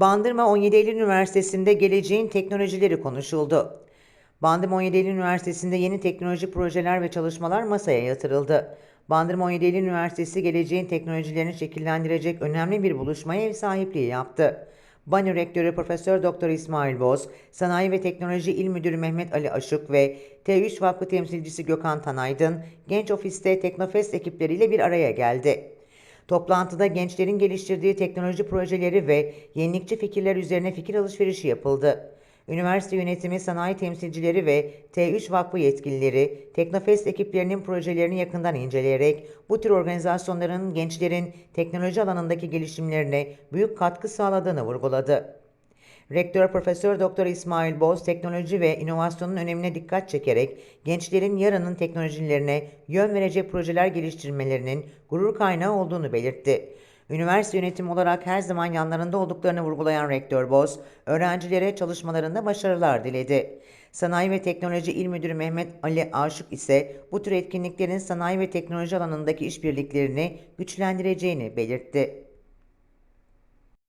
Bandırma 17 Eylül Üniversitesi'nde geleceğin teknolojileri konuşuldu. Bandırma 17 Eylül Üniversitesi'nde yeni teknoloji projeler ve çalışmalar masaya yatırıldı. Bandırma 17 Eylül Üniversitesi geleceğin teknolojilerini şekillendirecek önemli bir buluşmaya ev sahipliği yaptı. BANÜ Rektörü Profesör Doktor İsmail Boz, Sanayi ve Teknoloji İl Müdürü Mehmet Ali Aşık ve T3 Vakfı temsilcisi Gökhan Tanaydın, Genç Ofis'te Teknofest ekipleriyle bir araya geldi. Toplantıda gençlerin geliştirdiği teknoloji projeleri ve yenilikçi fikirler üzerine fikir alışverişi yapıldı. Üniversite yönetimi, sanayi temsilcileri ve T3 Vakfı yetkilileri, Teknofest ekiplerinin projelerini yakından inceleyerek bu tür organizasyonların gençlerin teknoloji alanındaki gelişimlerine büyük katkı sağladığını vurguladı. Rektör Profesör Doktor İsmail Boz teknoloji ve inovasyonun önemine dikkat çekerek gençlerin yarının teknolojilerine yön verecek projeler geliştirmelerinin gurur kaynağı olduğunu belirtti. Üniversite yönetimi olarak her zaman yanlarında olduklarını vurgulayan Rektör Boz, öğrencilere çalışmalarında başarılar diledi. Sanayi ve Teknoloji İl Müdürü Mehmet Ali Aşık ise bu tür etkinliklerin sanayi ve teknoloji alanındaki işbirliklerini güçlendireceğini belirtti.